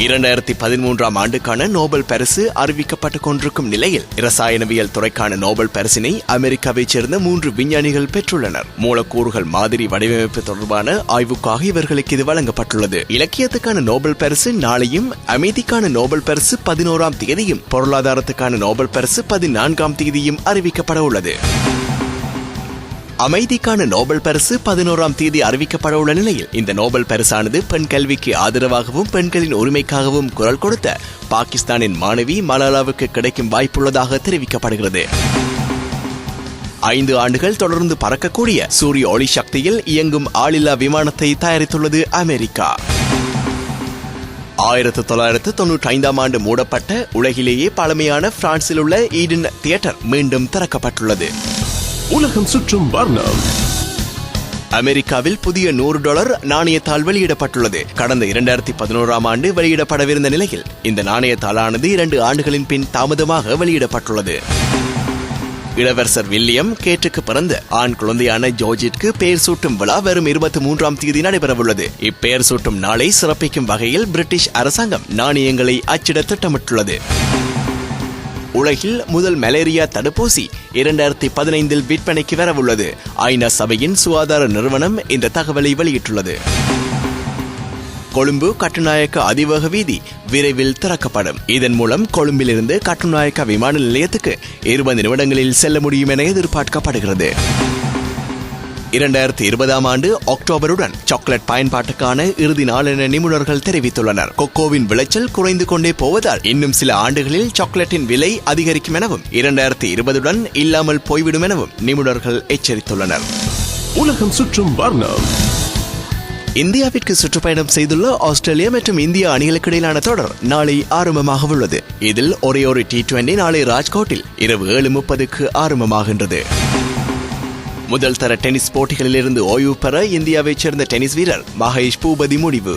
இரண்டாயிரத்தி பதிமூன்றாம் ஆண்டுக்கான நோபல் பரிசு அறிவிக்கப்பட்டுக் கொண்டிருக்கும் நிலையில் இரசாயனவியல் துறைக்கான நோபல் பரிசினை அமெரிக்காவைச் சேர்ந்த மூன்று விஞ்ஞானிகள் பெற்றுள்ளனர். மூலக்கூறுகள் மாதிரி வடிவமைப்பு தொடர்பான ஆய்வுக்காக இவர்களுக்கு இது வழங்கப்பட்டுள்ளது. இலக்கியத்துக்கான நோபல் பரிசு நாளையும் அமைதிக்கான நோபல் பரிசு பதினோராம் தேதியும் பொருளாதாரத்துக்கான நோபல் பரிசு பதினான்காம் தேதியும் அறிவிக்கப்பட உள்ளது. அமைதிக்கான நோபல் பரிசு பதினோராம் தேதி அறிவிக்கப்பட உள்ள நிலையில் இந்த நோபல் பரிசானது பெண் கல்விக்கு ஆதரவாகவும் பெண்களின் உரிமைக்காகவும் குரல் கொடுத்த பாகிஸ்தானின் மாணவி மலாலாவுக்கு கிடைக்கும் வாய்ப்புள்ளதாக தெரிவிக்கப்படுகிறது. ஐந்து ஆண்டுகள் தொடர்ந்து பறக்கக்கூடிய சூரிய ஒளி சக்தியில் இயங்கும் ஆளில்லா விமானத்தை தயாரித்துள்ளது அமெரிக்கா. ஆயிரத்தி தொள்ளாயிரத்து தொன்னூற்றி ஐந்தாம் ஆண்டு மூடப்பட்ட உலகிலேயே பழமையான பிரான்சில் உள்ள ஈடன் தியேட்டர் மீண்டும் திறக்கப்பட்டுள்ளது. உலகம் சுற்றும் வர்ணம். அமெரிக்காவில் புதிய நூறு டாலர் நாணயத்தாள் வெளியிடப்பட்டுள்ளது. கடந்த இரண்டாயிரத்தி பதினோராம் ஆண்டு வெளியிடப்படவிருந்த நிலையில் இந்த நாணயத்தாளானது இரண்டு ஆண்டுகளின் பின் தாமதமாக வெளியிடப்பட்டுள்ளது. இளவரசர் வில்லியம் கேட்டுக்கு பிறந்த ஆண் குழந்தையான ஜோர்ஜிற்கு பெயர் சூட்டும் விழா வரும் இருபத்தி மூன்றாம் தேதி நடைபெறவுள்ளது. இப்பெயர் சூட்டும் நாளை சிறப்பிக்கும் வகையில் பிரிட்டிஷ் அரசாங்கம் நாணயங்களை அச்சிட திட்டமிட்டுள்ளது. உலகில் முதல் மலேரியா தடுப்பூசி இரண்டாயிரத்தி பதினைந்தில் விற்பனைக்கு வரவுள்ளது. ஐநா சபையின் சுகாதார நிறுவனம் இந்த தகவலை வெளியிட்டுள்ளது. கொழும்பு கட்டுநாயக்க அதிவேக வீதி விரைவில் திறக்கப்படும். இதன் மூலம் கொழும்பிலிருந்து கட்டுநாயக்க விமான நிலையத்துக்கு இருபது நிமிடங்களில் செல்ல முடியும் என எதிர்பார்க்கப்படுகிறது. இரண்டாயிரத்தி இருபதாம் ஆண்டு அக்டோபருடன் சாக்லேட் பயன்பாட்டுக்கான இறுதி நாள் என நிபுணர்கள் தெரிவித்துள்ளனர். கொக்கோவின் விளைச்சல் குறைந்து கொண்டே போவதால் இன்னும் சில ஆண்டுகளில் சாக்லேட்டின் விலை அதிகரிக்கும் எனவும் இரண்டாயிரத்தி இருபதுடன் இல்லாமல் போய்விடும் எனவும் நிபுணர்கள் எச்சரித்துள்ளனர். உலகம் சுற்றும் வர்ணம். இந்தியாவிற்கு சுற்றுப்பயணம் செய்துள்ள ஆஸ்திரேலியா மற்றும் இந்திய அணிகளுக்கு இடையிலான தொடர் நாளை ஆரம்பமாக உள்ளது இதில் ஒரே ஒரு டி டுவெண்டி நாளை ராஜ்கோட்டில் இரவு ஏழு முப்பதுக்கு ஆரம்பமாகின்றது. முதல் தர டென்னிஸ் போட்டிகளிலிருந்து ஓய்வு பெற இந்தியாவைச் சேர்ந்த டென்னிஸ் வீரர் மகேஷ் பூபதி முடிவு.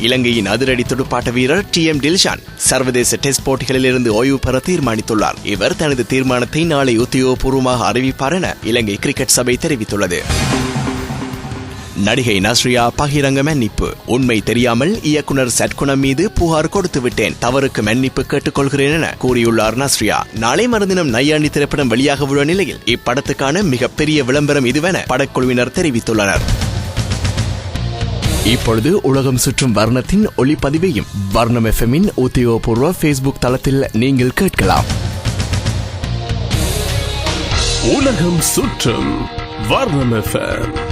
இலங்கையின் அதிரடி துடுப்பாட்ட வீரர் டி எம் டில்ஷான் சர்வதேச டெஸ்ட் போட்டிகளிலிருந்து ஓய்வு பெற தீர்மானித்துள்ளார். இவர் தனது தீர்மானத்தை நாளை உத்தியோகபூர்வமாக அறிவிப்பார் என இலங்கை கிரிக்கெட் சபை தெரிவித்துள்ளது. நடிகை நஸ்ரியா பகிரங்க மன்னிப்பு. உண்மை தெரியாமல் இயக்குனர் சட்குணம் மீது புகார் கொடுத்து விட்டேன். தவறுக்கு மன்னிப்பு கேட்டுக்கொள்கிறேன் என கூறியுள்ளார் நஸ்ரியா. நாளை மறுதினம் நையாண்டி திரைப்படம் வெளியாக உள்ள நிலையில் இப்படத்துக்கான மிகப்பெரிய விளம்பரம் இதுவென படக்குழுவினர் தெரிவித்துள்ளனர். இப்பொழுது உலகம் சுற்றும் வர்ணத்தின் ஒளிப்பதிவையும் வர்ணம் எஃப்எம்மின் உத்தியோகபூர்வ ஃபேஸ்புக் தளத்தில் நீங்கள் கேட்கலாம். உலகம் சுற்றும் வர்ணம் எஃப்எம்.